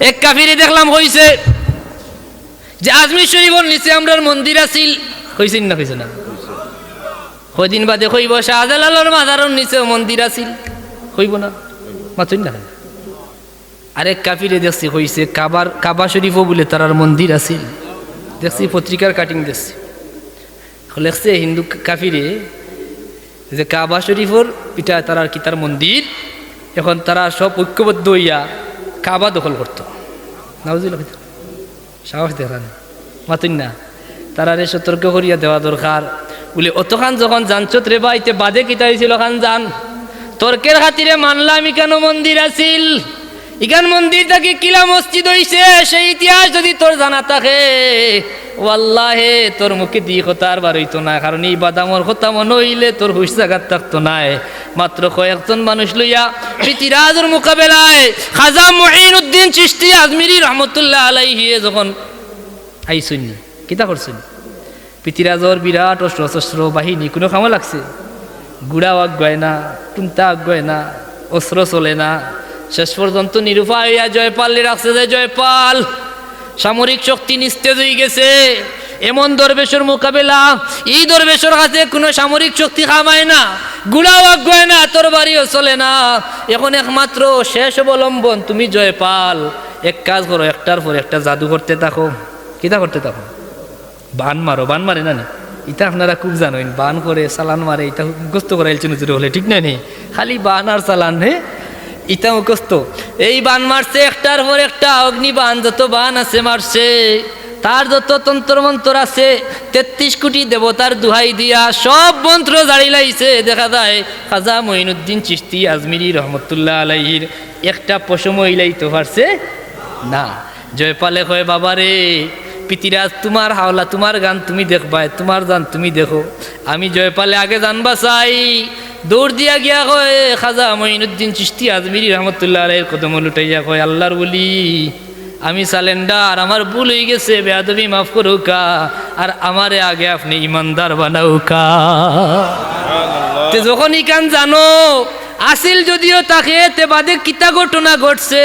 এক কাফিরে দেখলাম হইছে যে আজমির শরীফর নিচে আমরার মন্দির আছিল। হইছেন না হইছে না? কদিন বাদে হইব, শাহজালালর মাজারের নিচেও মন্দির আছিল। হইব না? মাতুন না? আরেক কাফিরে দেখছি হইছে, কাবার কাবা শরীফও বলে তারার মন্দির আছিল। দেখছি পত্রিকার কাটিং দেখছি লেখছে হিন্দু কাফিরে যে কাবা শরীফর এটা তারার কি তার মন্দির? এখন তারা সব ঐক্যবদ্ধ হইয়া কাবা দখল করতো। সাহস না মাতুন না তারা রে সতর্ক করিয়া দেওয়া দরকার। বলে, অতখান যখন জানছত রে বাইতে বাদে কিতা হয়েছিল খান জান? তর্কের খাতিরে মানলাম কেন মন্দির আছিল? ইকান মন্দির থাকি কিলা মসজিদ হইছে, সেই ইতিহাস যদি তোর জানা থাকে, ওয়াল্লাহে তোর মুখে দিয়ে কথা আর বার হইতো না, কারণ এই বাদামর কথা মনে হইলে তোর হুশ জাগাত থাকতো নাই মাত্র কয়েকজন মানুষ লইয়া পৃথিরাজের মোকাবেলায় খাজা মহিন উদ্দিন চিস্তি আজমিরি রহমতুল্লাহ আলাইহিয়ে যখন আইসুন, কিতা করছুন? পৃথিরাজর বিরাট অস্ত্র শস্ত্র বাহিনী, কোনো খামো লাগছে? গুড়াও আগুয়ায় না টুমতা আগুয়ায় না, অস্ত্র চলে না। শেষ পর্যন্ত নিরুপায় হইয়া জয়পাল রাখছে যে জয়পাল সামরিক শক্তি নিস্তেজ হয়ে গেছে। এমন দরবেশের মোকাবেলা, এই দরবেশের কাছে কোনো সামরিক শক্তি খামায় না। গুড়াও আগুয়ায় না, তোর বাড়িও চলে না। এখন একমাত্র শেষ অবলম্বন, তুমি জয়পাল এক কাজ করো, একটার পর একটা জাদু করতে থাকো। কিতা করতে থাকো? বান মারো, বান মারে না ইটা আপনারা খুব জানেন বান করে, চালান মারে ইটা মুখস্থ করা হলে, ঠিক না নি? খালি বান আর চালান হে ইটা মুখস্থ এই বান মারছে, একটার পর একটা অগ্নি বান যত বান আছে মারছে, তার যত তন্ত্র মন্ত্র আছে, তেত্রিশ কোটি দেবতার দুহাই দিয়া সব মন্ত্র জারি লাইছে। দেখা যায়, খাজা মঈনুদ্দিন চিস্তি আজমিরি রহমতুল্লাহ আলাইহির একটা পশম ইলাই ইলাইতে পারছে না। জয়পালে কয়, বাবারে পিতিরাজ তোমার হাওলা, তোমার গান তুমি দেখবাই, তোমার গান তুমি দেখো। আমি জয়পালে আগে জানবা চাই দৌড় দিয়া গিয়া কয় খাজা মঈনুদ্দিন চিস্তি আজমিরি রহমতুল্লাহ আলাইয়ের কদম লুটাইয়া কয় আল্লাহর বলি আমি সালেন্ডার আমার ভুল হয়ে গেছে বেয়াদবি মাফ করুকা আর আমারে আগে আপনি ইমানদার বানাউকা। তে যখন ইকান জানো আসিল যদিও তাকে তে বাদে কিতা ঘটনা ঘটছে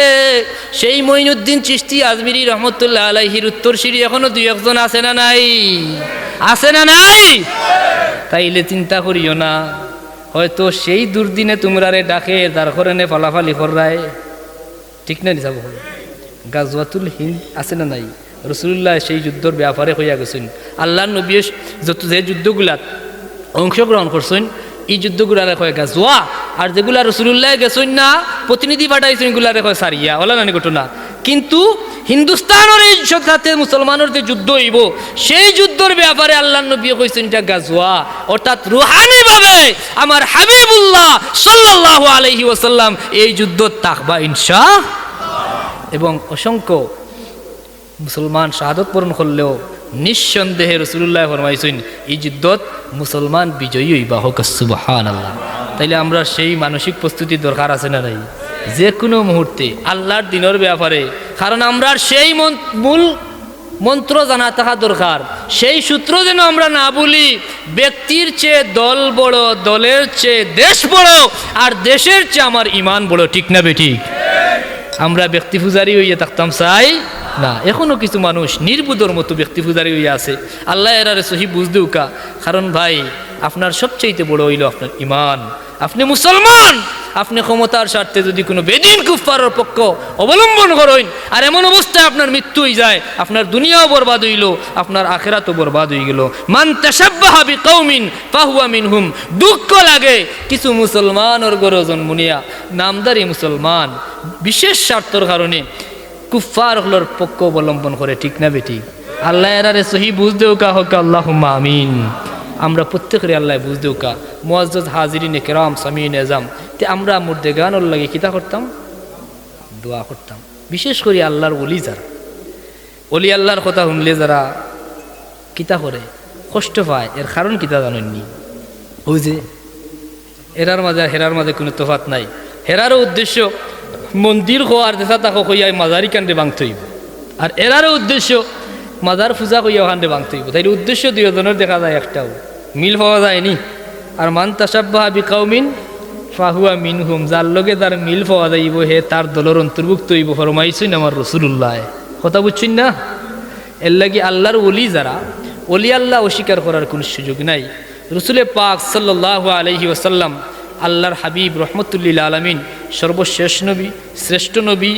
সেই মঈনুদ্দিন চিস্তি আজমিরি রহমতুল্লাহ আলাইহির উত্তর সিঁড়ি এখনও দুই একজন আছে না নাই? আছে না নাই? তাইলে চিন্তা করিও না। হয়তো সেই দুর্দিনে তোমরারে ডাকে, যার করেনে ফলাফালি করায় ঠিক না নিসাব গাজওয়াতুল হিন্দ আছে না নাই? রসুল্লাহ সেই যুদ্ধর ব্যাপারে হইয়া গেছেন আল্লাহ নবী যত যে যুদ্ধগুলাত অংশগ্রহণ করছেন, এই যুদ্ধগুলারে কয় গাজওয়া, আর যেগুলা রসুল্লাহ গেছেন না, প্রতিনিধি পাঠাইছেন, এগুলারে কয় সারিয়া। ওলা নানি ঘটনা? কিন্তু হিন্দুস্তানের এই সাথে মুসলমানের যে যুদ্ধ হইব, সেই যুদ্ধর ব্যাপারে আল্লাহ নবী কইছেন এটা গাজওয়া। অর্থাৎ রুহানি ভাবে আমার হাবিবুল্লাহ সাল্লাল্লাহু আলাইহি ওয়াসাল্লাম এই যুদ্ধ তাকবা ইনশা এবং অসংখ্য মুসলমান শাহাদত পূরণ করলেও নিঃসন্দেহে রসুল্লাহ ফরমাইছেন, এই যুদ্ধত মুসলমান বিজয়ী হইবা হোক আল্লাহ তাইলে আমরা সেই মানসিক প্রস্তুতি দরকার আছে না নাই? যে কোনো মুহূর্তে আল্লাহর দিনের ব্যাপারে। কারণ আমরা সেই মূল মন্ত্র জানা থাকা দরকার। সেই সূত্র যেন আমরা না বলি, ব্যক্তির চেয়ে দল বড়, দলের চেয়ে দেশ বড়, আর দেশের চেয়ে আমার ইমান বড়, ঠিক না বেঠিক আমরা ব্যক্তি পূজারি হইয়া থাকতাম, চাই না। এখনও কিছু মানুষ নির্বুদর মতো ব্যক্তি পূজারি হইয়া আছে। আল্লাহ এরারে সহি বুঝদেও কা কারণ ভাই, আপনার সবচাইতে বড় হইল আপনার ইমান। আপনি মুসলমান, আপনি ক্ষমতার স্বার্থে যদি কোনো বেদিন কুফারের পক্ষ অবলম্বন করেন, আর এমন অবস্থায় আপনার মৃত্যু হয়ে যায়, আপনার দুনিয়াও বরবাদ হইল, আপনার আখেরাতও বরবাদ হয়ে গেল। মান তাসাব্বাহা বিকাউমিন ফাহুয়া মিনহুম, দুঃখ লাগে কিছু মুসলমানের গরো জন্মনিয়া নামদারি মুসলমান, বিশেষ স্বার্থর কারণে কুফার হলোর পক্ষ অবলম্বন করে, ঠিক না বেটি? আল্লাহ এরারে সহি বুঝ দেও কা আল্লাহ আমিন। আমরা প্রত্যেকের আল্লাহ বুঝ দেও কা মোয়াজ হাজিরিন কেরাম সামিন এজাম তে আমরা মুর্দে গানোর লাগে কিতা করতাম? দোয়া করতাম। বিশেষ করে আল্লাহর অলি যারা। অলি আল্লাহর কথা শুনলে যারা কিতা করে? কষ্ট পায়। এর কারণ কিতা জানেননি? ওই যে এরার মাঝে, হেরার মাঝে কোনো তফাত নাই। হেরারও উদ্দেশ্য, মন্দির হওয়ার দেখা তাকে কইয়া মাজারি কাণ্ডে ভাঙতে হইব। আর এরারও উদ্দেশ্য, মাজার পূজা কাণ্ডে ভাঙতে হইব। তাই উদ্দেশ্য দুজনের দেখা যায় একটাও। মিল পাওয়া যায়নি। আর মান তাসাব্বাহা বিকাউমিন ফাহুয়া মিনহুম, যার লগে তার মিল পাওয়া যাইব, হে তার দলের অন্তর্ভুক্ত হইব ফরমাইছুন আমার রসুল্লাহ কথা বুঝছুন না? এর লাগি আল্লাহর অলি যারা অলি আল্লাহ অস্বীকার করার কোনো সুযোগ নাই। রসুলে পাক সাল্লাহ আলহি ওসাল্লাম আল্লাহর হাবিব রহমতুল্লিল আলমিন, সর্বশেষ নবী, শ্রেষ্ঠ নবী,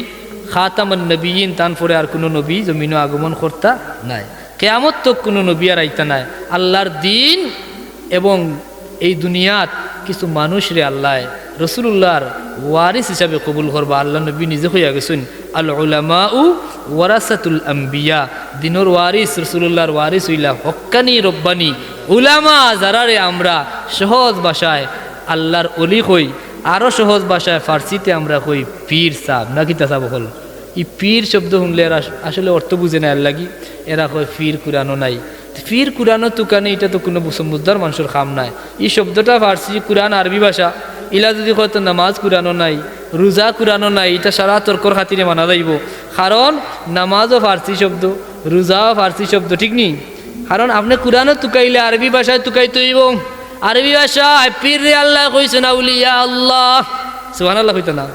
খাতামান নবীন তান পরে আর কোনো নবী জমিনও আগমন কর্তা নাই। কেয়ামত তো কোনো নবী আর আইতা নাই। আল্লাহর দিন এবং এই দুনিয়াত কিছু মানুষ রে আল্লাহ রসুল্লাহর ওয়ারিস হিসাবে কবুল করবা। আল্লাহ নবী নিজে হইয়া গেছেন আল উ ওয়ারাসাতুল আম্বিয়া। দিনর ওয়ারিস রসুল্লাহর ওয়ারিস হইলা হক্কানি, রব্বানি। উলামা যারারে আমরা, সহজ ভাষায় আল্লাহর অলি হই আরও সহজ ভাষায় ফার্সিতে আমরা কই, পীর সাহ না কিতা সাহ হল এই পীর শব্দ শুনলে এরা আসলে অর্থ বুঝে না লাগি এরা কয় ফির কুরানো নাই। ফির কুরানো তুকানে এটা তো কোনো সমুদ্র মানুষের খাম নাই। এই শব্দটা ফার্সি, কুরআন, আরবি ভাষা। ইলা যদি হয়তো নামাজ কুরানো নাই, রোজা কুরানো নাই, এটা সারা তর্কর খাতিরে মানা যাইব। কারণ নামাজও ফার্সি শব্দ, রোজাও ফার্সি শব্দ, ঠিক নি? কারণ আপনি কুরানো তুকাইলে আরবি ভাষায় তুকাইতে হইব। আরবি ভাষায় পীর রে আল্লাহ না উলিয়া আল্লাহ। সুহান আল্লাহ কইতো না?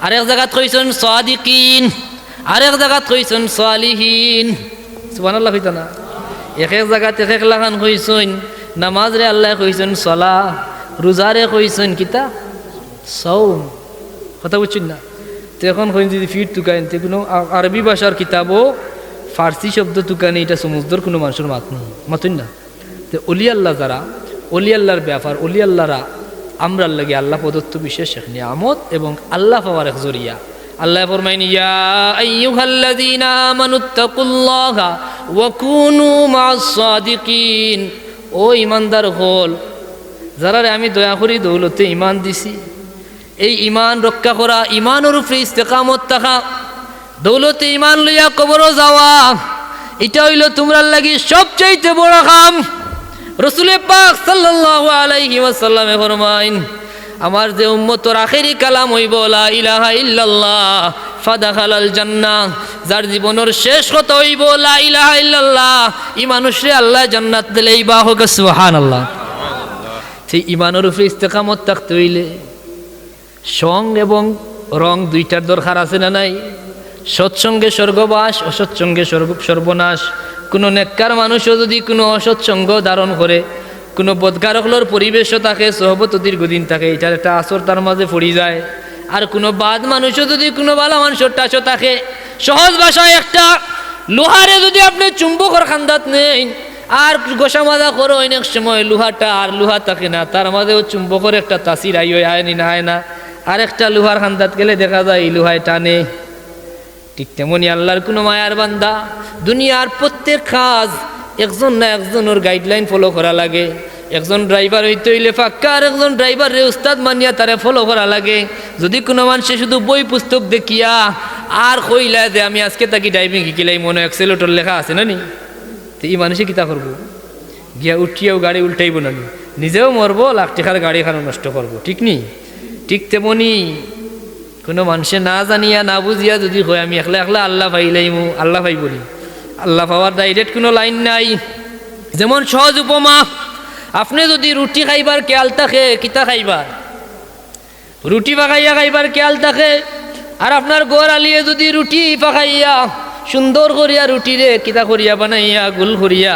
আরেক জায়গাত কইছেন, সাদিকিন। আরেক জায়গাত কইছেন, সালিহীন। সুহান আল্লাহ কইতো না? এক এক জায়গাত এক এক লাগান কইছেন নামাজ রে আল্লাহ কইছেন সলা রোজারে কইছেন কিতা? সৌম কথা বুঝছেন না? তো এখন কইন যদি ফিট তুকাইন, তে কোনো আরবি ভাষার কিতাবও ফার্সি শব্দ তুকানে এটা সমুদ্র কোনো মানুষের মাত নেই। মাতুন না? তো অলি আল্লাহ যারা, অলি আল্লাহর ব্যাপার, অলি আল্লাহরা, আমরা লাগে আল্লাহ প্রদত্ত বিশেষ এক নিয়ামত এবং আল্লাহ পাওয়ার এক জরিয়া। আল্লাহ ফরমাইন, ইয়া আইয়ুহাল্লাযীনা আমানুত্তাকুল্লাহা ওয়া কুনু মা'আস সাদিকিন। ও ইমানদার হল, যারারে আমি দয়া করি দৌলতে ইমান দিছি। এই ইমান রক্ষা করা, ইমানের উপরে ইস্তেকামত থাকা, দৌলতে ইমান লইয়া কবরও যাওয়া, এটা হইল তোমরার লাগি সবচাইতে বড় কাম। রসুলে পাক সাল্লাল্লাহু আলাইহি ওয়াসাল্লামে ফরমাইন আমার যে উম্মতর আখেরি কালাম হইব, লা ইলাহা ইল্লাল্লাহ, ফাদাখালাল জান্নাহ। যার জীবনের শেষ কথা হইব, লা ইলাহা ইল্লাল্লাহ। ই মানুষরে আল্লাহ জান্নাত দিলেই বা হোক সুবহানাল্লাহ। সেই ইমানের উপরে ইস্তেকামত থাকতে হইলে, সং এবং রং দুইটার দরকার আছে না নাই? সৎসঙ্গে স্বর্গবাস অসৎসঙ্গে সর্বনাশ কোনো নেককার মানুষও যদি কোনো অসৎসঙ্গ ধারণ করে কোনো বদকারকলোর পরিবেশও থাকে, সহবত দীর্ঘদিন থাকে, এটার একটা আসর তার মাঝে পড়ি যায়। আর কোনো বাদ মানুষও যদি কোনো ভালো মানুষের টাচও থাকে, সহজ ভাষায় একটা লোহারে যদি আপনি চুম্বকর খান্দাত নেই আর গোসা মাজা করো, অনেক সময় লোহাটা আর লোহা থাকে না, তার মাঝেও চুম্বকর একটা তাসির আই আয়নি না হয় না। আর একটা লোহার খান্দাত গেলে দেখা যায় এই লোহায় টানে। ঠিক তেমনি আল্লাহর কোনো মায়ার বান্দা, দুনিয়ার প্রত্যেক কাজ একজন না একজনের গাইডলাইন ফলো করা লাগে। একজন ড্রাইভার হইতে হইলে ফাক্কা, আর একজন ড্রাইভারে উস্তাদ মানিয়া তারে ফলো করা লাগে। যদি কোনো মানুষে শুধু বই পুস্তক দেখিয়া আর কইলা যে আমি আজকে তাকে ড্রাইভিং শিখিলাই মনে এক্সেলেটর লেখা আছে না নি? তো এই মানুষে কিতা করব? গিয়া উঠিয়াও গাড়ি উল্টাইব না। নিজেও মরবো লাখ টাকার গাড়ি খানো নষ্ট করব, ঠিক নি? ঠিক তেমনি কোনো মানুষে না জানিয়া, না বুঝিয়া যদি হয়, আমি একলা একলা আল্লাহ পাইলাইমু আল্লাহ পাই বলি। আল্লাহ পাওয়ার ডাইরেক্ট কোনো লাইন নাই। যেমন সহজ উপমা, আপনি যদি রুটি খাইবার কেয়াল থাকে, কিতা খাইবার রুটি পাকাইয়া খাইবার কেয়াল থাকে, আর আপনার গোর আলিয়ে যদি রুটি পাকাইয়া, সুন্দর করিয়া রুটি রে, কিতা করিয়া বানাইয়া, গোল করিয়া,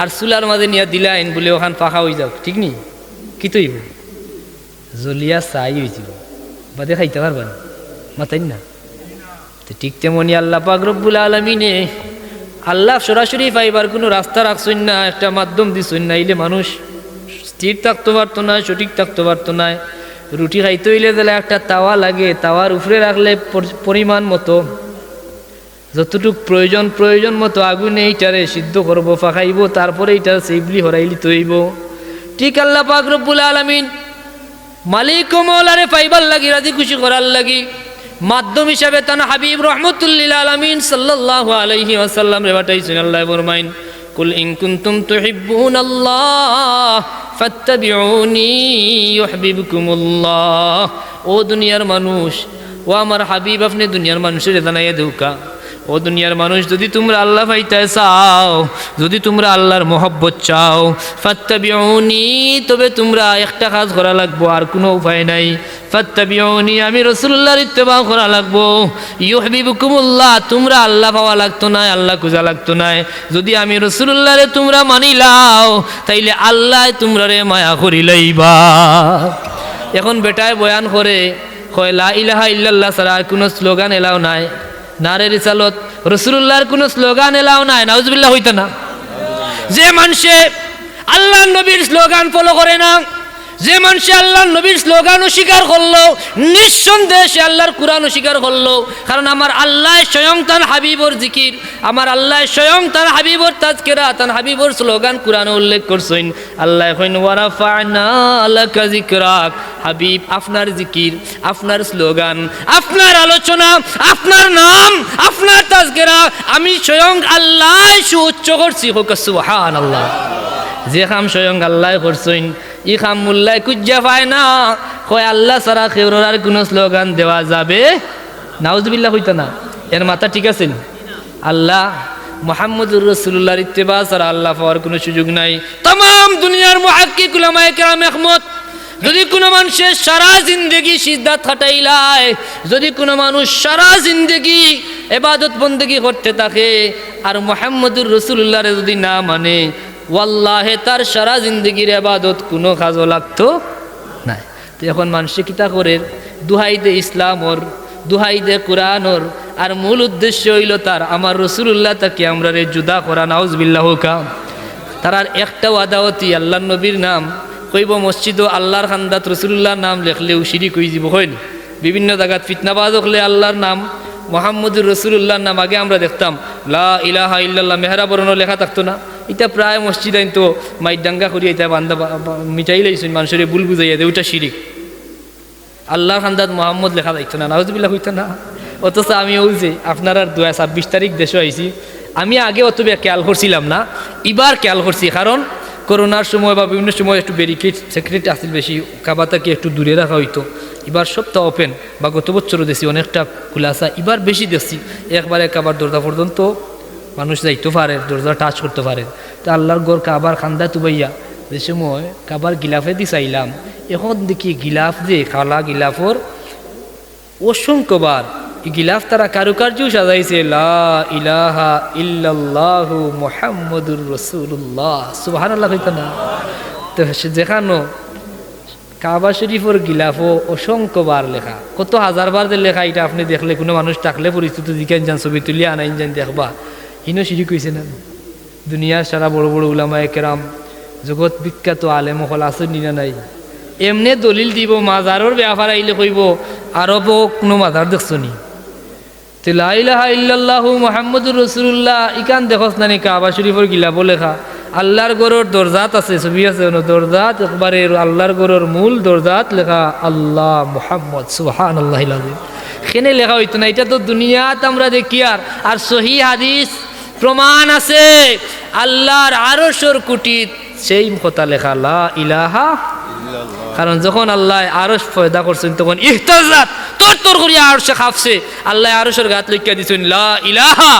আর চুলার মাঝে নিয়া দিলাইন বলে ওখান পাখা হয়ে যাও, ঠিক নি? কি তৈব? জলিয়া চাই হয়েছিল বাদে খাইতে পারবেন মাতাইন না? তো ঠিক তেমনি আল্লাহ পাক রব্বুল আলমিনে আল্লাহ সরাসরি পাইবার কোনো রাস্তা রাখছই না, একটা মাধ্যম দিছই না ইলে মানুষ স্থির থাকতে পারতো না, সঠিক থাকতে পারতো না। রুটি খাইতে হইলে তাহলে একটা তাওয়া লাগে, তাওয়ার উপরে রাখলে পরিমাণ মতো, যতটুক প্রয়োজন প্রয়োজন মতো আগুনে এইটারে সিদ্ধ করব ফাঁকাইব তারপরে এইটার সেইবলি হরাইলি তৈব ঠিক আল্লাহ পাক রব্বুল আলমিন মালিক মৌলারে পাইবার লাগি, রাজি খুশি করার লাগি। মাধ্যম হিসাবে তান হাবিব রহমতুল্লিল আলমিন সাল্লাল্লাহু আলাইহি আসাল্লাম রেবাটাইছেন আল্লাহ বরমাইন কুল ইন কুনতুম তুহিব্বুন আল্লাহ ফাত্তাবিউনি ইউহিব্বুকুমুল্লাহ। ও দুনিয়ার মানুষ, ও আমার হাবিব, আপনি দুনিয়ার মানুষের জানাইয়া দেউকা। ও দুনিয়ার মানুষ, যদি তোমরা আল্লাহ পাইতে চাও, যদি তোমরা আল্লাহর মহব্বত চাও, ফাত্তাবিউনি, তবে তোমরা একটা কাজ করা লাগবো, আর কোনো উপায় নাই। ফাত্তাবিউনি, আমি রসুল্লাহর ইত্তেবা করা লাগবো। ইউহবিবুকুমুল্লাহ, তোমরা আল্লাহ পাওয়া লাগতো না আল্লাহ খুঁজা লাগতো না যদি আমি রসুল্লাহরে তোমরা মানিলাও তাইলে আল্লাহ তোমরা রে মায়া করিলাইবা এখন বেটায় বয়ান করে, কয়, লা ইলাহা ইল্লাল্লাহ ছাড়া আর কোনো স্লোগান এলাও নাই। নারে রিসালত রসুল্লাহর কোনো স্লোগান এলাও নাই, নাউজবিল্লাহ হইতো না। যে মানুষে আল্লাহ নবীর স্লোগান ফলো করে না যে মানুষে আল্লাহ নবীর স্লোগান অস্বীকার করল, নিঃসন্দেহে সে আল্লাহর কোরআন অস্বীকার করল। কারণ আমার আল্লাহ স্বয়ং তার হাবিবর জিকির, আমার আল্লাহ স্বয়ং তার হাবিবর তাজকেরা, তার হাবিবর স্লোগান কোরআন উল্লেখ করছেন। আল্লাহ হাবিব, আপনার জিকির, আপনার স্লোগান, আপনার আলোচনা, আপনার নাম, আপনার তাজকেরা, আমি স্বয়ং আল্লাহ সুউচ্চ করছি। হোক সুহান আল্লাহ যে খাম স্বয়ং আল্লাহ করছেন ই খাম মোল্লাই কুজ্জা পায় না। কয়, আল্লাহ সারা খেউরার আর কোনো স্লোগান দেওয়া যাবে? নাউজবিল্লাহ হইতো না। এর মাথা ঠিক আছে? আল্লাহ মোহাম্মদুর রসুল্লাহর ইত্তেবা ছাড়া আল্লাহ পাওয়ার কোনো সুযোগ নাই। তাম দুনিয়ার মহাক্কি কুলামায় কেরাম একমত। যদি কোনো মানুষের সারা জিন্দগি সিদ্ধাত খাটাইলায়, যদি কোনো মানুষ সারা জিন্দগি এবাদত বন্দেগি করতে থাকে, আর মোহাম্মদুর রসুল্লাহরে যদি না মানে ওয়াল্লাহে তার সারা জিন্দগির এবাদত কোনো কাজও লাগতো নাই। তো এখন মানুষে কিতা করে? দুহাই দে ইসলামর দুহাই দে কোরআনর, আর মূল উদ্দেশ্য হইল তার, আমার রসুল্লাহ তাকে আমরা রে জুদা করা, নাউজবিল্লাহ কাম তারার একটা ওয়াদাওতি আল্লাহ নবীর নাম। কইব মসজিদ ও আল্লাহর খান্দাত রসুল্লাহর নাম লেখলেও সিঁড়ি কই যাব হইল বিভিন্ন জায়গাত ফিতনাবাজ হলে আল্লাহর নাম, মোহাম্মদুর রসুল্লাহর নাম আগে আমরা দেখতাম। লা ইলাহা ইল্লাল্লাহ মেহরা বরণও লেখা থাকতো না। এটা প্রায় মসজিদ আইন তো মাইট ডাঙ্গা করি, এটা বান্ধা মিটাই লাইছেন মানুষের বুল বুঝাইয়া দে ওইটা শিরিক। আল্লাহর খান্দাত মোহাম্মদ লেখা যাইতো না নাহজবিল্লাহ হইতো না। অথচ আমি যে আপনার আর দু ছাব্বিশ তারিখ দেশে আইছি, আমি আগে অত খেয়াল করছিলাম না, এবার খেয়াল করছি, কারণ করোনার সময় বা বিভিন্ন সময় একটু ব্যারিকেড সেক্রেট আসছিল বেশি, কাবাতাকে একটু দূরে রাখা হইতো। এবার সবটা ওপেন বা গত বছরও দেখছি অনেকটা খুলাসা, এবার বেশি দেখছি, একবারে কাবার দরজা পর্যন্ত মানুষ যাইতে পারে দরজা টাচ করতে পারে। তা আল্লাহর গড় কাবার খান্দা তুবাইয়া, যে সময় কাবার গিলাফে দি চাইলাম, এখন দেখি গিলাফ যে খালা গিলাফর, অসংখ্যবার গিলাফ তারা কারুকার্য সাজাইছে ইলাহা ইল্লাল্লাহু মুহাম্মাদুর রাসূলুল্লাহ। সুবহানাল্লাহ কইতো না। তো যেখানো কাবা শরীফর গিলাফও অসংখ্যবার লেখা। কত হাজার বার যে লেখা, এটা আপনি দেখলে কোনো মানুষ থাকলে পরিস্থিতি দিকে যান ছবি তুলিয়া আনাইন যান দেখবা। হিনো সিঁড়ি কইছে না দুনিয়ার সারা বড় বড় উলামায়ে কেরাম, জগৎ বিখ্যাত আলেম হল আসেন নিনা নাই? এমনে দলিল দিব, মাজারর ব্যাপার আইলে কইব, আরব কোনো মাজার দেখছ নি? ইল্লাল্লাহু মুহাম্মদুর রাসূলুল্লাহ ইকান দেখছ না নি কাবা শরীফর গিলাব লেখা? আল্লাহর গরর দরজাত আছে, ছবি আছে দরজাত একবারে আল্লাহর গরর মূল দরজাত লেখা, আল্লাহ মোহাম্মদ সুবহানাল্লাহ আল্লাহ সেনে লেখা হইতো না, এটা তো দুনিয়াত আমরা দেখি আর আর সহি হাদিস প্রমাণ আছে। আল্লাহর আরশর কুটিত সেই কথা লেখা, লা ইলাহা কারণ যখন আল্লাহ আরশ ফয়দা করছেন, তখন ইহতাজাত তোর তোর করিয়া আরশে খাপছে। আল্লাহ আরশের গাত লিখিয়া দিছেন, লা ইলাহা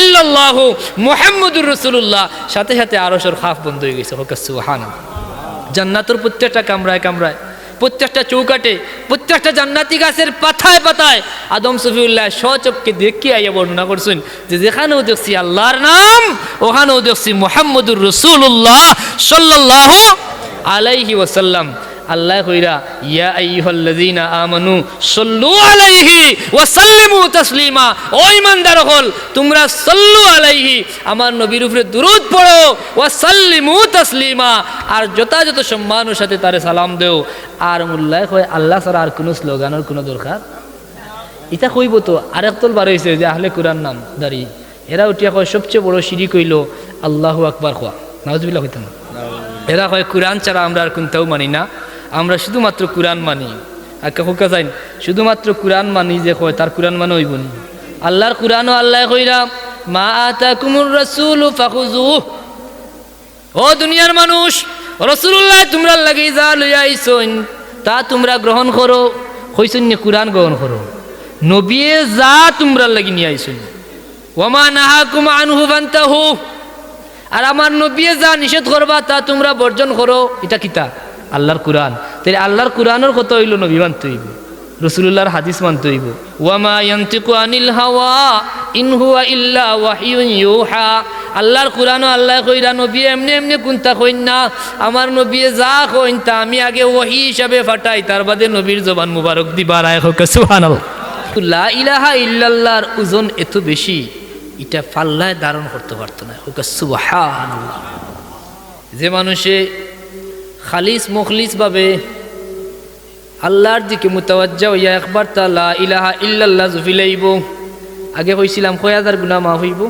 ইল্লাল্লাহু মুহাম্মদুর রাসূলুল্লাহ। সাথে সাথে আরশের খাপ বন্ধ হয়ে গেছে। হোক, সুবহানাল্লাহ। জান্নাতের প্রত্যেকটা কামরায় কামরায়। প্রত্যেকটা চৌকাটে প্রত্যেকটা জান্নাতি গাছের পাথায় পাতায় আদম সফিউল্লাহ সচককে দেখি আইয়া বর্ণনা করছেন যে যেখানেও দেখছি আল্লাহর নাম, ওখানেও দেখছি মোহাম্মদুর রসুল্লাহ সাল্লাহ আলাইহি ওয়াসাল্লাম। আল্লাহ কইরা ইয়া আইয়ুহাল্লাযীনা আমানু সাল্লু আলাইহি ওয়া সাল্লিমু তাসলিমা। ও ঈমানদার হল তোমরা সাল্লু আলাইহি আমার নবীর উপরে দুরূদ পড়ো ওয়া সাল্লিমু তাসলিমা। আর যথাযথ সম্মানের সাথে তারে সালাম দেও। আর মুল্লাহ কয় আল্লাহ ছাড়া আর কোনো স্লোগানের কোনো দরকার? এটা কইব তো আরেক তল বার হয়েছে যে আহলে কুরআন নাম দাঁড়ি। এরা উঠিয়া কয় সবচেয়ে বড় সিঁড়ি কইল আল্লাহু আকবার খোয়া। নাউজুবিল্লাহ হইতাম। এরা কয় কুরআন ছাড়া আমরা আর কোনটাও মানি না। আমরা শুধুমাত্র কোরআন মানি। আর কাকুকা যাই শুধুমাত্র কোরআন মানি যে কয় তার কোরআন মানে হইব নি। আল্লাহর কোরআনও আল্লাহ কইরা, মা আতা কুমুর রসুল ফাখুজু ও দুনিয়ার মানুষ রসুল্লাহ তোমরা লাগি যা লইয়া আইসইন, তা তোমরা গ্রহণ করো। কইসন কোরআন গ্রহণ করো। নবিয়ে যা তোমরা লাগি নিয়ে আইসইন। ওমা নাহাকুম আনহু ফান্তাহু। আর আমার নবিয়ে যা নিষেধ করবা, তা তোমরা বর্জন করো। এটা কিতা আল্লাহর কোরআন। তাই আল্লাহর কোরআনের কত হইল নবী মানতে হইব রসুল্লাহর হাদিস মানতে হইব। আল্লাহর কোরআনও আল্লাহ কইরা নবী এমনি এমনি কুন্তা কইন না, আমার নবী যা কইন তা আমি আগে ওহি হিসাবে ফাটাই, তার বাদে নবীর জবান মুবারক দিবার আয় হোক লা ইলাহা ইল্লাল্লাহর ওজন এত বেশি, এটা পাল্লায় ধারণ করতে পারতো না, হোক, সুবহানাল্লাহ। যে মানুষে খালিস মখলিস ভাবে আল্লাহর দিকে মুতাওয়াজ্জা হইয়া একবার তা লা ইলাহা ইল্লাল্লাহ জুফিলাইব। আগে কইছিলাম কয় হাজার গুণা মাফ হইব?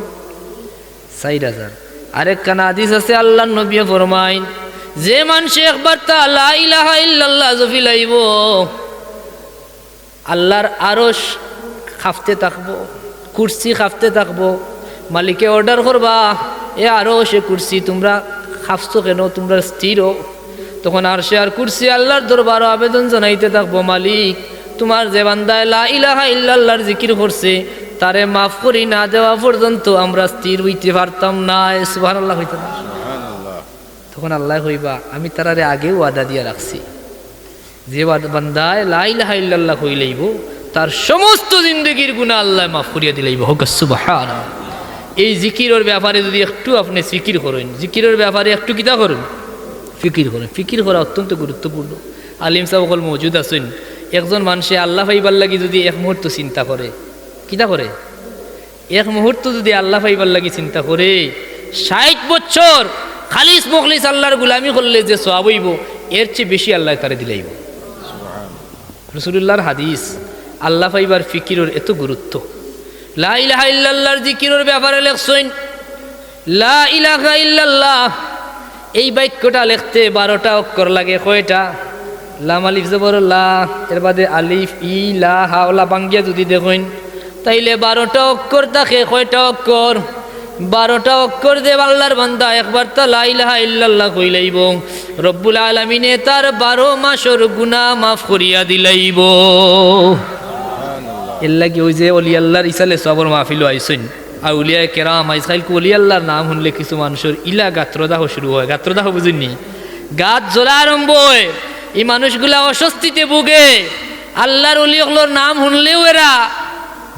চার হাজার। আরেক কানা আদিস আছে আল্লাহ নবী ফরমাইন, যে মানুষে একবার তা লা ইলাহা ইল্লাল্লাহ জুফিলাইব, আল্লাহর আরশ খাফতে থাকব, কুর্সি খাফতে থাকব, মালিকে অর্ডার করবা, এ আরও সে কুর্সি, তোমরা খাফছো কেন? তোমরা স্থির। তখন আর সে আর কুর্সি আল্লাহর দরবার আবেদন জানাইতে থাকব মালিক। তোমার যে বান্দায় লা ইলাহা ইল্লাল্লাহর জিকির করছে তারে মাফ করি না দেওয়া পর্যন্ত আমরা স্থির হইতে পারতাম না সুবহানাল্লাহ হইতে না তখন আল্লাহ হইবা আমি তারারে আগেও ওয়াদা দিয়া রাখছি। যে বান্দায় লাইলাহা ইল্লাল্লাহ হইলেইব তার সমস্ত জিন্দগির গুণা আল্লাহ মাফ করিয়া দিলেইব হোক সুবাহান এই জিকিরের ব্যাপারে যদি একটু আপনি ফিকির করেন জিকিরের ব্যাপারে একটু কিতা করুন ফিকির করেন ফিকির করা অত্যন্ত গুরুত্বপূর্ণ। আলিম সাহেব সকল মজুদ আছেন। একজন মানুষে আল্লাহ পাইবার লাগি যদি এক মুহূর্ত চিন্তা করে কিতা করে? এক মুহূর্ত যদি আল্লাহ পাইবার লাগি চিন্তা করে ষাট বছর খালিস মখলিস আল্লাহর গুলামি করলে যে সব হইব এর চেয়ে বেশি আল্লাহ তারে দিলাইব। রসুল্লাহর হাদিস আল্লাহ পাইবার ফিকিরের এত গুরুত্ব। লা ইলাহা ইল্লাল্লাহর জিকিরের ব্যাপারে লেখছইন লা ইলাহা ইল্লাল্লাহ। এই বাক্যটা লিখতে বারোটা অক্ষর লাগে, কয়টা? লাম আলিফ জবর লা, এর বাদে আলিফ, ই, লা হাওলা বাঙ্গিয়া যদি দেখইন তাইলে বারোটা অক্ষর থাকে, কয়টা অক্ষর? বারোটা অক্ষর দে আল্লাহর বান্দা, একবার তা লাইলাহা ইল্লাল্লাহ কইলাইব রব্বুল আলমিনে তার বারো মাসর গুণা মাফ করিয়া দিলাইব এর লাগি ওই যে অলি আল্লাহর ইসালে সবর মাহফিল আইসইন আর উলিয়া কেরাম আইসাইল অলি আল্লাহর নাম শুনলে কিছু মানুষের ইলা গাত্রদাহ শুরু হয়। গাত্রদাহ বুঝিনি? গাত জ্বলা আরম্ভ হয়, এই মানুষগুলা অস্বস্তিতে ভুগে। আল্লাহর অলিগুলোর নাম শুনলেও এরা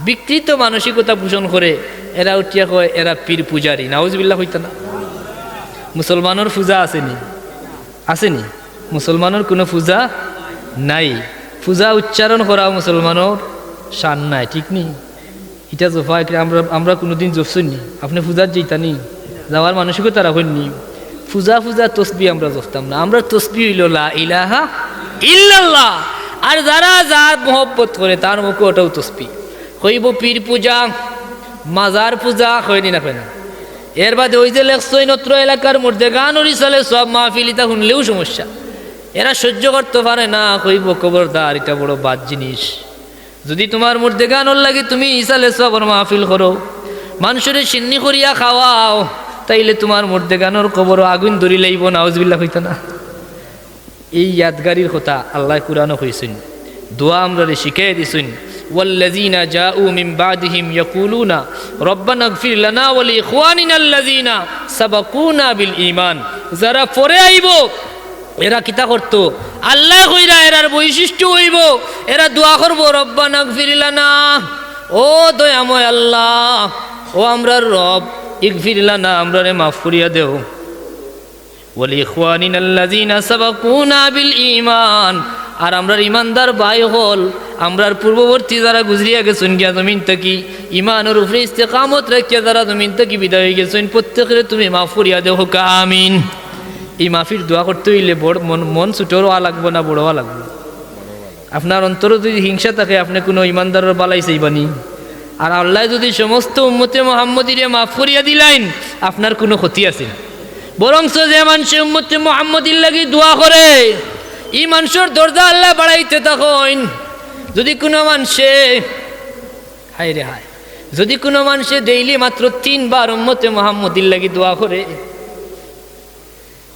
বিকৃত মানসিকতা পোষণ করে। এরা উঠিয়া কয়, এরা পীর পূজারি। নাউজবিল্লা হইতো না মুসলমানের পূজা আসেনি? আসেনি? মুসলমানের কোনো পূজা নাই। পূজা উচ্চারণ করা মুসলমানের শান নাই, ঠিক নি এটা জোফা আমরা আমরা কোনোদিন জপছি নি। আপনি পূজার যেতানি যাওয়ার মানুষকে তারা রাখেননি পূজা পূজা তসবি আমরা জপতাম না। আমরা তসবি হইল লা ইলাহা ইল্লাল্লাহ। আর যারা যার মহব্বত করে, তার মুখে ওটাও তসবি। হইব পীর পূজা, মাজার পূজা, হয়নি না কেন? এর বাদে ওই যে লেখছই নত্র এলাকার মধ্যে গান চলে সব মাহফিলিতা শুনলেও সমস্যা। এরা সহ্য করতে পারে না কইব খবরদার এটা বড় বাদ জিনিস। যদি তোমার মধ্যে গানর লাগে তুমি ইসালে সবর মাহফিল করো মানুষের সিন্নি করিয়া খাওয়াও তাইলে তোমার মধ্যে গানর খবর আগুন ধরি লাইব নাউজবিল্লা হইতো না এই ইয়াদগারির কথা আল্লাহ কুরআনও কইছেন দোয়া আমরা শিখাই দিছেন والذين جاءوا من بعدهم يقولون ربنا اغفر لنا ولإخواننا الذين سبقونا بالإيمان যারা পরে আইব এরা কিতা করত আল্লাহ কইরা এরার বৈশিষ্ট্য হইব এরা দোয়া করবো রব্বানা গফির লানা ও দয়াময় আল্লাহ ও আমরার রব ইগফির লানা আমরারে মাফ করিয়া দেও ولإخواننا الذين سبقونا بالإيمان আর আমরার ইমানদার ভাই হল আমরার পূর্ববর্তী যারা গুজরিয়া গেছেন গিয়া জমিন থেকে ইমানের উপরে ইস্তেকামত রাখিয়া যারা জমিন থেকে বিদায় হয়ে গেছেন প্রত্যেকের তুমি মাফ করিয়া দেও হোক আমিন এই মাফির দোয়া করতে হইলে বড় মন মন ছুটোর হওয়া লাগবো না বড় হওয়া লাগবো। আপনার অন্তর যদি হিংসা থাকে, আপনি কোনো ইমানদারের বালাই চাইবানি। আর আল্লাহ যদি সমস্ত উম্মতে মোহাম্মদিরে মাফ করিয়া দিলেন আপনার কোনো ক্ষতি আছে বরংস যে মানুষ উম্মতে মোহাম্মদির লাগি দোয়া করে ই মানুষের দরজা আল্লাহ বাড়াইতে তখন যদি কোনো মানুষে, হায় রে হায়, যদি কোনো মানুষে ডেইলি মাত্র তিনবার উম্মতে মোহাম্মদির লাগি দোয়া করে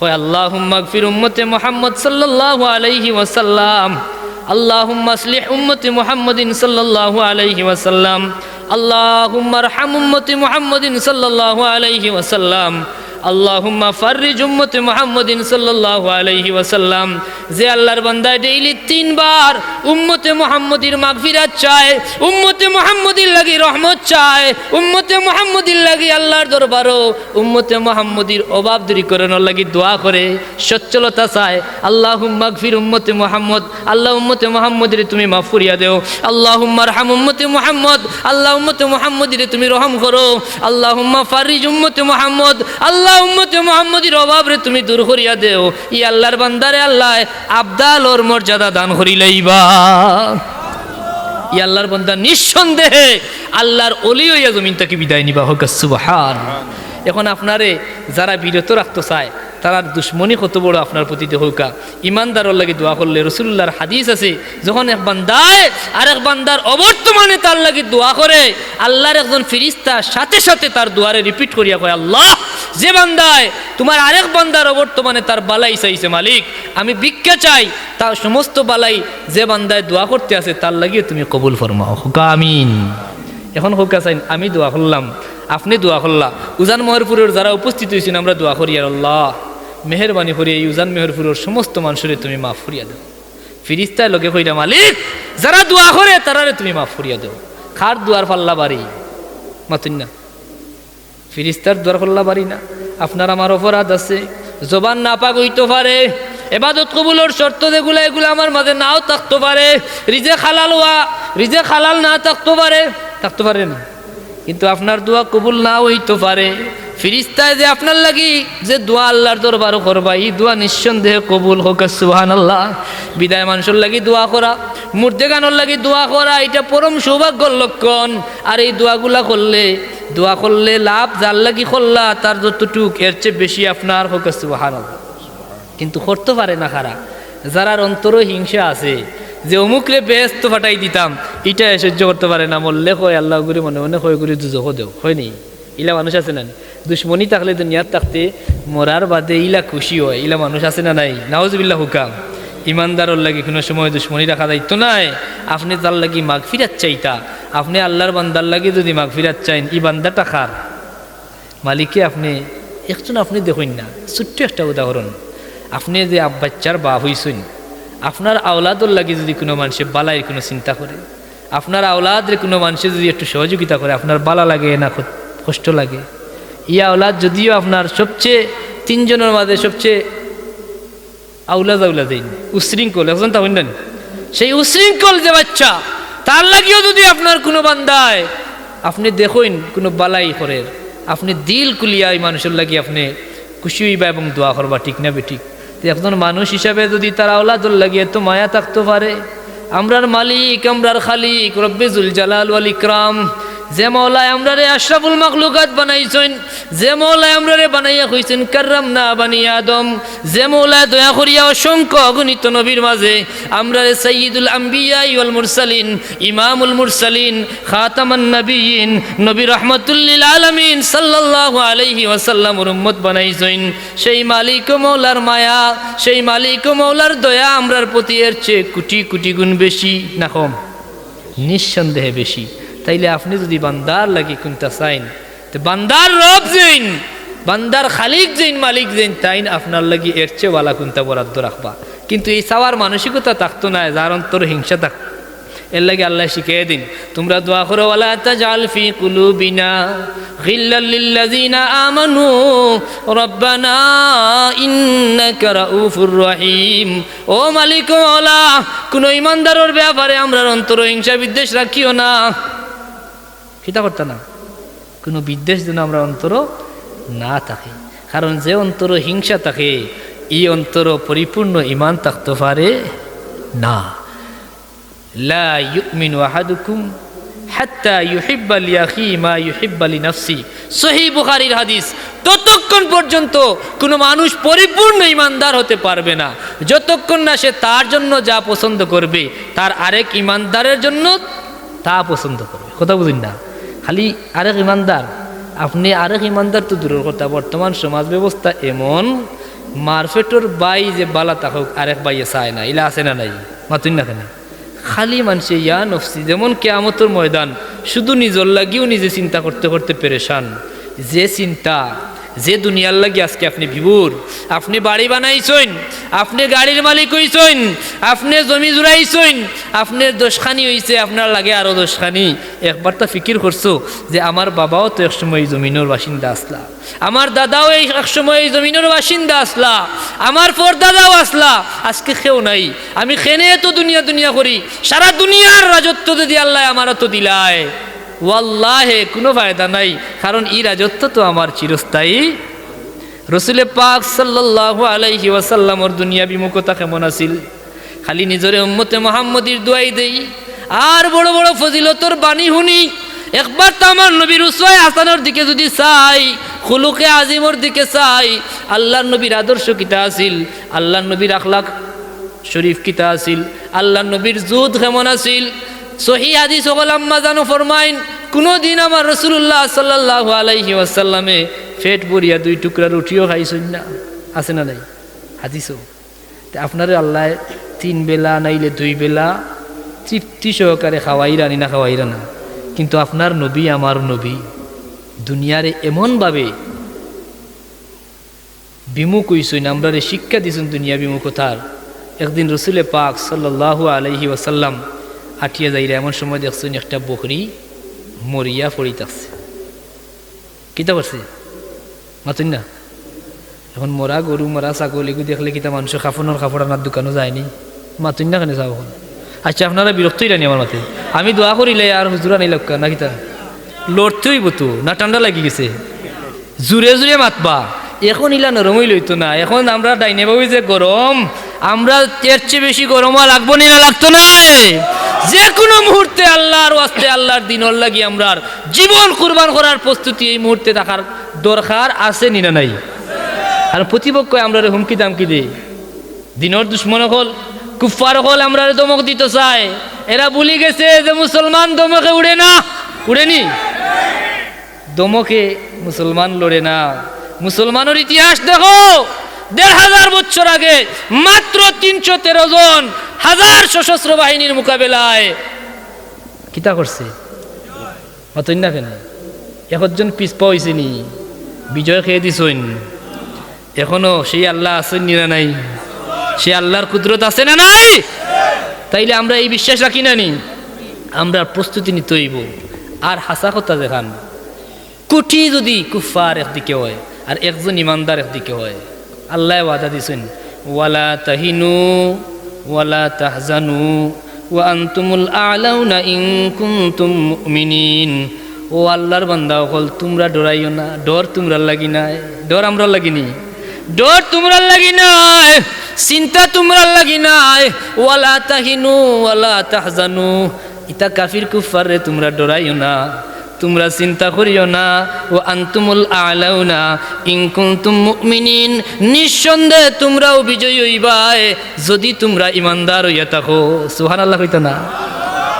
ও আল্লাহ মাগফির উম্মতে মোহাম্মদ সাল্লাহ আলহি ওয়াসাল্লাম আল্লাহ আসলিহ উম্মতে মোহাম্মদিন সাল্লাহ আলহি ওয়াসাল্লাম আল্লাহ হাম উম্মতে মোহাম্মদিন সাল্লাহ আলহি ওয়াসাল্লাম আল্লাহুম্মা ফাররিজ উম্মতি মুহাম্মাদিন সাল্লাল্লাহু আলাইহি ওয়াসাল্লাম। যে আল্লাহর বান্দা ডেইলি তিনবার উম্মতে মুহাম্মদির মাগফিরাত চায়, উম্মতে মুহাম্মদির লাগি রহমত চায়, উম্মতে মুহাম্মদির লাগি আল্লাহর দরবারও উম্মতে মুহাম্মদির অভাব দূরীকরণের লাগি দোয়া করে, সচ্ছলতা চায়। আল্লাহ মাগফির উম্মতে মুহাম্মদ, আল্লাহ উম্মতে মুহাম্মদের তুমি মাফ করিয়া দেও। আল্লাহ রাহাম উম্মতে মুহাম্মদ, আল্লাহ উম্মতে মুহাম্মদের তুমি রহম করো। আল্লাহ ফারিজ উম্মতে মুহাম্মদ, আল্লাহ উম্মতে মোহাম্মদীর অভাব রে তুমি দূর করিয়া দেও। ই আল্লাহর বান্দারে আল্লাহ, আবদাল ওর মর্যাদা দান করিলেইবা ই আল্লাহর বান্দা নিঃসন্দেহে আল্লাহর অলি হইয়া জমিন তাকে বিদায় নিবা হোক, সুবাহান। এখন আপনারে যারা বিরত রাখতে চায় তারা দুশ্মনী কত বড় আপনার প্রতি হোকা। ইমানদারর লাগে দোয়া করলে রসুল্লাহর হাদিস আছে, যখন এক বান্দায় আর এক বান্দার অবর্তমানে তার লাগে দোয়া করে, আল্লাহর একজন ফিরিস্তা সাথে সাথে তার দোয়ারে রিপিট করিয়া কয়, আল্লাহ, যে বান্দায় তোমার আরেক বান্দার অবর্তমানে তার বালাই চাইছে মালিক, আমি ভিক্ষা চাই তার সমস্ত বালাই যে বান্দায় দোয়া করতে আছে, তার লাগিয়ে তুমি কবুল ফরমাও। হুকা, আমিন। এখন হুকা চাইন, আমি দোয়া করলাম, আপনি দোয়া করলা। উজান মেহরপুরের যারা উপস্থিত হয়েছেন, আমরা দোয়া করি আর আল্লাহ মেহরবানি করি ইউজান উজান মেহরপুরের সমস্ত মানুষের তুমি মাফ করিয়া দেও। ফিরিস্তায় লগে কইরা মালিক, যারা দোয়া করে তারারে তুমি মাফ করিয়া দেও। খার দুয়ার পাল্লা বাড়ি? মাতুন না। ফিরিস্তার দোয়ার পাল্লা বাড়ি না। আপনার আমার অপরাধ আছে। জবান না পাক হইতে পারে। এবাদত কবুলোর শর্ত যেগুলো এগুলো আমার মাঝে নাও থাকতে পারে। রিজে খালাল হওয়া, রিজে খালাল না থাকতে পারে। থাকতে পারে না। কিন্তু আপনার দোয়া কবুল না হইতে পারে। ফিরিস্তায় যে আপনার লাগি, যে দোয়া আল্লাহর দরবারও করবা, এই দোয়া নিঃসন্দেহে কবুল হোক সুহান আল্লাহ বিদায় মানুষের লাগি দোয়া করা মূর্তি গানোর লাগি দোয়া করা, এটা পরম সৌভাগ্যর লক্ষণ। আর এই দোয়াগুলা করলে, দোয়া করলে লাভ যার লাগি করলা, তার যতটুক, এর চেয়ে বেশি আপনার হোক সুহান আল্লাহ কিন্তু করতে পারে না খারা। যারার অন্তর হিংসা আছে, যে অমুকরে ব্যস্ত ফাটাই দিতাম এটা সহ্য করতে পারে না। মরলে কয় আল্লাহ করে, মনে মনে কয় করে দুজক দেও। হয়নি ইলা মানুষ আছে না? দুশ্মনী থাকলে দুনিয়ার থাকতে মরার বাদে ইলা খুশি হয়। ইলা মানুষ আছে না নাই? নাওজবিল্লা হুকাম। ইমানদারর লাগি কোনো সময় দুশ্মনী রাখা দায়িত্ব নাই। আপনি তার লাগি মাঘ ফিরাত চাইতা। আপনি আল্লাহর বান্দার লাগি যদি মাঘ ফিরাত চাইন, ই বান্দাটা খার। মালিকে আপনি, একজন আপনি দেখুন না। ছোট্ট একটা উদাহরণ। আপনি যে বাচ্চার বা হইছেন আপনার আওলাদর লাগে যদি কোনো মানুষের বালায় কোনো চিন্তা করে, আপনার আওলাদের কোনো মানুষের যদি একটু সহযোগিতা করে, আপনার বালা লাগে না কষ্ট লাগে। ইয়া আওলাদ, যদিও আপনার সবচেয়ে তিনজনের মাঝে সবচেয়ে আউলাদ আউলাদ উশৃঙ্খল, এখন তা হইলেন সেই উশৃঙ্খল যে বাচ্চা, তার লাগিও যদি আপনার কোনো বান্দায়, আপনি দেখুন কোনো বালাই করে আপনি দিল কুলিয়াই মানুষের লাগি আপনি খুশি হইবা এবং দোয়া করবা, ঠিক না বেঠিক? একজন মানুষ হিসাবে যদি তার আওলাদুল লাগিয়ে তো মায়া থাকতে পারে, আমরার মালিক, আমরার খালিক রব্বিজুল জালাল ওয়াল ইকরাম যে মৌলায় আমরা রে আশরাফুল মাকলুকাত বানাইছেন, যে মৌলায় আমরা রে বানাইয়া কইছেন, কার্রাম না বানি আদম। যে মৌলায় দয়া করিয়া অসংখ্য অগণিত নবীর মাঝে আমরা রে সৈয়দুল আম্বিয়া ওয়াল মুরসালিন, ইমামুল মুরসালিন, খাতামান নবীন নবী রহমতুল্লিল আলমিন সাল্লাল্লাহু আলাইহি ওয়াসাল্লামর উম্মত বানাইছেন। সেই মালিক মৌলার মায়া, সেই মালিক মৌলার দয়া আমরার প্রতি এর চেয়ে কোটি কোটি গুণ বেশি না কম? নিঃসন্দেহে বেশি। তাইলে আপনি যদি বান্দার লাগি কোনটা চাইন? তো বান্দার রব যেইন, বান্দার খালিক যেইন, মালিক যেইন, তাইন আপনার লাগি এর চেয়ে কোনটা বরাদ্দ রাখবা। কিন্তু এই চাওয়ার মানসিকতা থাকতো না, যার অন্তর হিংসা থাক এর লাগে আল্লাহ শিখিয়ে দিন, তোমরা দোয়া করো, ওয়ালা তাজাল ফি কুলুবিনা গিল্লাল লিল্লাযিনা আমানু, রব্বানা ইন্নাকা রাউফুর রহিম। ও মালিক ওয়ালা, কোন ইমানদারের ব্যাপারে আমরা অন্তর হিংসা বিদ্বেষ রাখিও না। খিতা করতে না। কোনো বিদ্বেষ যেন আমরা অন্তর না থাকে। কারণ যে অন্তর হিংসা থাকে, এই অন্তর পরিপূর্ণ ইমান থাকতে পারে না। লা ইউমিনু আহাদুকুম হাত্তা ইউহিব্বা লিয়াখি মা ইউহিব্বা লিনাফসি। সহি বুখারীর হাদিস, ততক্ষণ পর্যন্ত কোনো মানুষ পরিপূর্ণ ইমানদার হতে পারবে না। যতক্ষণ না সে তার জন্য যা পছন্দ করবে, তার আরেক ইমানদারের জন্য তা পছন্দ করবে। কথা বুঝিন না? খালি আরেক ইমানদার। আপনি আরেক ইমানদার তো দূরের কথা, বর্তমান সমাজ ব্যবস্থা এমন, মারফেটর বাই যে বালা তাহক আরেক বাইয়ে চায় না, ইলা আছে না নাই, মাতুন না কেন? খালি মানুষে ইয়া নফসি, যেমন কেয়ামতর ময়দান, শুধু নিজর লাগিও নিজে চিন্তা করতে করতে পেরেশান। যে চিন্তা যে দুনিয়ার লাগি আজকে আপনি বিভুর আপনি বাড়ি বানাইছেন, আপনি গাড়ির মালিক হইছেন, আপনি জমি জুড়াইছেন আপনার দোষখানি হইছে, আপনার লাগে আরও দোষখানি। একবার তো ফিকির করছ যে আমার বাবাও তো একসময় এই জমিনের বাসিন্দা আসলা। আমার দাদাও এই একসময় এই জমিনের বাসিন্দা আসলা। আমার দাদাও আসলা। আজকে খেও নাই। আমি খেনে তো দুনিয়া দুনিয়া করি? সারা দুনিয়ার রাজত্ব যদি আল্লাহ আমারও তো দিলায়। ওয়াল্লাহে, কোনো ফায়দা নাই। কারণ এই রাজত্ব তো আমার চিরস্থায়ী। রসুলে পাক সাল্লাহ আলাইহি ওয়াসাল্লামর দুনিয়া বিমুখতা কেমন আছিল? খালি নিজরে উম্মতে মোহাম্মদীর দোয়াই দেই। আর বড় বড় ফজিলতর বাণী শুনি, একবার তো আমার নবীর উসওয়ায়ে হাসানোর দিকে যদি চাই, খুলুকে আজিমর দিকে চাই, আল্লাহর নবীর আদর্শ কিতা আছিল? আল্লাহর নবীর আখলাক শরীফ কিতা আছিল? আল্লাহ নবীর জুদ কেমন আছিল? সহি হাদিস সকল আম্মা জানো ফরমাইন কোনো দিন আমার রসুল্লাহ সাল্লাহ আলাইহি ওয়াসাল্লামে ফেট বরিয়া দুই টুকরা রুটিও খাইছই না। আছে না নাই? হাদিসও। আপনারে আল্লাহ তিন বেলা নাইলে দুই বেলা তৃপ্তি সহকারে খাওয়াই রানি না খাওয়াই না কিন্তু আপনার নবী আমার নবী। দুনিয়ারে এমনভাবে বিমুখ হইসইন আমরা শিক্ষা দিছেন দুনিয়া বিমুখতার একদিন রসুলে পাক সাল্লাহু আলহি ওয়াসাল্লাম আটিয়া যাইরা এমন সময় দেখছেন একটা বকরি মরিয়া পড়িতাছে কিতা করছে মাতুন না? এখন মরা গরু, মরা ছাগল, এগুলো দেখলে কিতা মানুষ কাপড়ের কাপড় আনার দোকানও যায়নি। মাতুন না কেন যাব আচ্ছা আপনারা বিরক্তই রানি আমার মাতে আমি দোয়া করিলে আর হুজুরা নাই লক্কা, না কিতা? লড়তে হইব তো, না ঠান্ডা লাগি গেছে। জুড়ে জুড়ে মাতবা। এখন ইলা নরমই লইতো না। এখন আমরা ডাইনে ভাবি যে গরম, আমরা এর চেয়ে বেশি গরম আর লাগবো না, লাগতো না। যে কোনো মুহূর্তে আল্লাহর ওয়াস্তে আল্লাহর দিনর লাগি আমরা জীবন কুরবান করার প্রস্তুতি এই মুহূর্তে থাকার দরকার আছে নি না নাই? আর প্রতিপক্ষ আমরা হুমকি দামকি দে দিনর দুশ্মন হল কুফার হল আমরা দমক দিতে চায় এরা ভুলি গেছে যে মুসলমান দমকে উড়ে না। উড়েনি দমকে মুসলমান লড়ে না। মুসলমানের ইতিহাস দেখো দেড় হাজার বছর আগে মাত্র তিনশো তেরো জন হাজার সশস্ত্র বাহিনীর মোকাবেলায় কিতা করছে? অতই না কেন? একজন পিসপা হয়েছে নি, বিজয় খেয়ে দিছইন এখনও সেই আল্লাহ আছেন না নাই? সে আল্লাহর কুদরত আছে না নাই? তাইলে আমরা এই বিশ্বাস রাখি না নি? আমরা প্রস্তুতি নিতে হইব। আর হাসা কথা দেখান। কোটি যদি কুফার একদিকে হয়, আর একজন ইমানদার একদিকে হয় আল্লাহ ওয়াদা দিছেন, ওয়ালা তাহিনু, ওয়ালা তাহজানু, ওয়া আনতুমুল আলাউনা ইন কুনতুম মুমিনিন। ও আল্লাহর বান্দা হল তোমরা ডরাইও না, ডর তোমরা লাগি নাই, ডর আমরা লাগিনি ডর তোমরা লাগি নাই, চিন্তা তোমরা লাগি নাই, ওয়ালা তাহিনু, ওয়ালা তাহজানু। ইতা কাফির কুফার তোমরা ডরাইও না। তোমরা চিন্তা করিও না। ও আন্তুমুল আলাও না ইনকুন্তুম মুমিনিন, নিঃসন্দেহে তোমরাও বিজয়ী হইবায় যদি তোমরা ইমানদার হইয়া থাকো। সুহান আল্লাহ হইতো না।